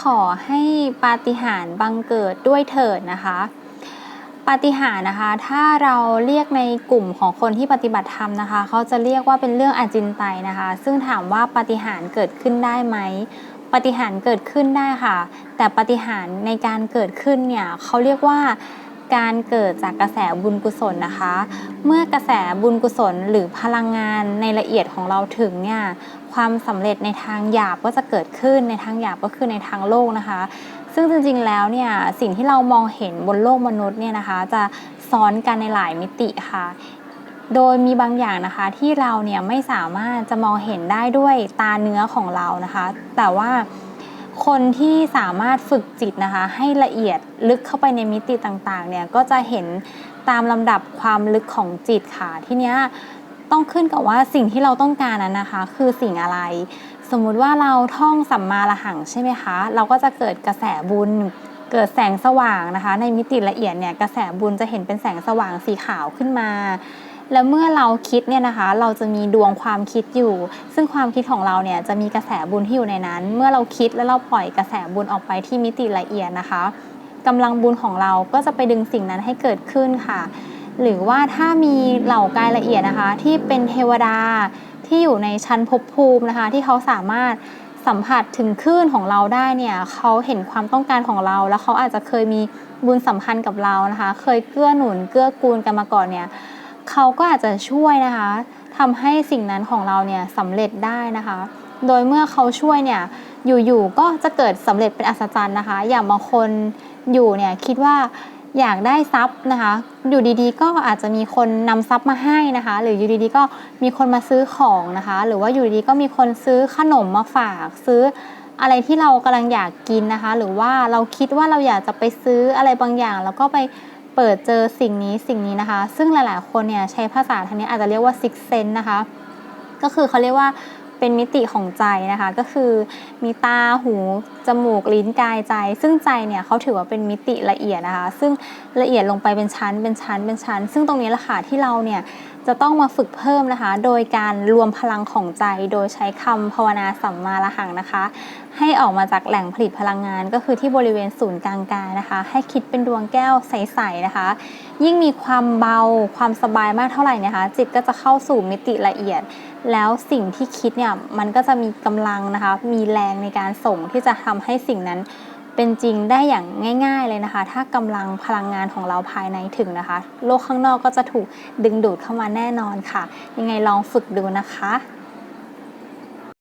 ขอให้ปาฏิหาริย์บังเกิดด้วยเถิดนะคะปาฏิหาริย์นะคะ ถ้าเราเรียกในกลุ่มของคนที่ปฏิบัติธรรมนะคะ เขาจะเรียกว่าเป็นเรื่องอาจินไตยนะคะ ซึ่งถามว่าปาฏิหาริย์เกิดขึ้นได้ไหมปาฏิหาริ์เกิดขึ้นได้ค่ะ แต่ปาฏิหาริ์ในการเกิดขึ้นเนี่ยเขาเรียกว่าการเกิดจากกระแสบุญกุศลนะคะ เมื่อกระแสบุญกุศลหรือพลังงานในละเอียดของเราถึงเนี่ย ความสำเร็จในทางหยาบก็จะเกิดขึ้นในทางหยาบก็คือในทางโลกนะคะ ซึ่งจริงๆแล้วเนี่ยสิ่งที่เรามองเห็นบนโลกมนุษย์เนี่ยนะคะ จะซ้อนกันในหลายมิติค่ะ โดยมีบางอย่างนะคะที่เราเนี่ยไม่สามารถจะมองเห็นได้ด้วยตาเนื้อของเรานะคะ แต่ว่าคนที่สามารถฝึกจิตนะคะ ให้ละเอียดลึกเข้าไปในมิติต่างๆเนี่ยก็จะเห็นตามลำดับความลึกของจิตค่ะ ทีเนี้ย ต้องขึ้นกับว่าสิ่งที่เราต้องการนั้นนะคะ คือสิ่งอะไร สมมุติว่าเราท่องสัมมาละหังใช่ไหมคะ เราก็จะเกิดกระแสบุญ เกิดแสงสว่างนะคะ ในมิติละเอียดเนี่ยกระแสบุญจะเห็นเป็นแสงสว่างสีขาวขึ้นมาแล้วเมื่อเราคิดเนี่ยนะคะ เราจะมีดวงความคิดอยู่ ซึ่งความคิดของเราเนี่ยจะมีกระแสบุญที่อยู่ในนั้น เมื่อเราคิดแล้วเราปล่อยกระแสบุญออกไปที่มิติละเอียดนะคะกำลังบุญของเราก็จะไปดึงสิ่งนั้นให้เกิดขึ้นค่ะ หรือว่าถ้ามีเหล่ากายละเอียดนะคะ ที่เป็นเทวดาที่อยู่ในชั้นภพภูมินะคะ ที่เขาสามารถสัมผัสถึงคลื่นของเราได้เนี่ยเขาเห็นความต้องการของเรา แล้วเขาอาจจะเคยมีบุญสัมพันธ์กับเรานะคะ เคยเกื้อหนุนเกื้อกูลกันมาก่อนเนี่ยเขาก็อาจจะช่วยนะคะทำให้สิ่งนั้นของเราเนี่ยสำเร็จได้นะคะ โดยเมื่อเขาช่วยเนี่ยอยู่ๆก็จะเกิดสำเร็จเป็นอัศจรรย์นะคะ อย่างบางคนอยู่เนี่ยคิดว่า อยากได้ทรัพย์นะคะ อยู่ดีๆ ก็อาจจะมีคนนำทรัพย์มาให้นะคะ หรืออยู่ดีๆ ก็มีคนมาซื้อของนะคะ หรือว่าอยู่ดีๆ ก็มีคนซื้อขนมมาฝาก ซื้ออะไรที่เรากำลังอยากกินนะคะ หรือว่าเราคิดว่าเราอยากจะไปซื้ออะไรบางอย่าง แล้วก็ไปเปิดเจอสิ่งนี้สิ่งนี้นะคะ ซึ่งหลายๆ คนเนี่ยใช้ภาษาทางนี้อาจจะเรียกว่า six sense นะคะ ก็คือเขาเรียกว่า เป็นมิติของใจนะคะ ก็คือมีตาหู จมูก ลิ้นกายใจ ซึ่งใจเนี่ยเขาถือว่าเป็นมิติละเอียดนะคะ ซึ่งละเอียดลงไปเป็นชั้นเป็นชั้นเป็นชั้น ซึ่งตรงนี้แหละค่ะที่เราเนี่ย จะต้องมาฝึกเพิ่มนะคะ โดยการรวมพลังของใจ โดยใช้คำภาวนาสัมมาละหังนะคะ ให้ออกมาจากแหล่งผลิตพลังงาน ก็คือที่บริเวณศูนย์กลางกายนะคะ ให้คิดเป็นดวงแก้วใสๆนะคะ ยิ่งมีความเบาความสบายมากเท่าไหร่นะคะ จิตก็จะเข้าสู่มิติละเอียด แล้วสิ่งที่คิดเนี่ยมันก็จะมีกำลังนะคะ มีแรงในการส่งที่จะทำให้สิ่งนั้น เป็นจริงได้อย่างง่าย ๆเลยนะคะ ถ้ากำลังพลังงานของเราภายในถึงนะคะ โลกข้างนอกก็จะถูกดึงดูดเข้ามาแน่นอนค่ะ ยังไงลองฝึกดูนะคะ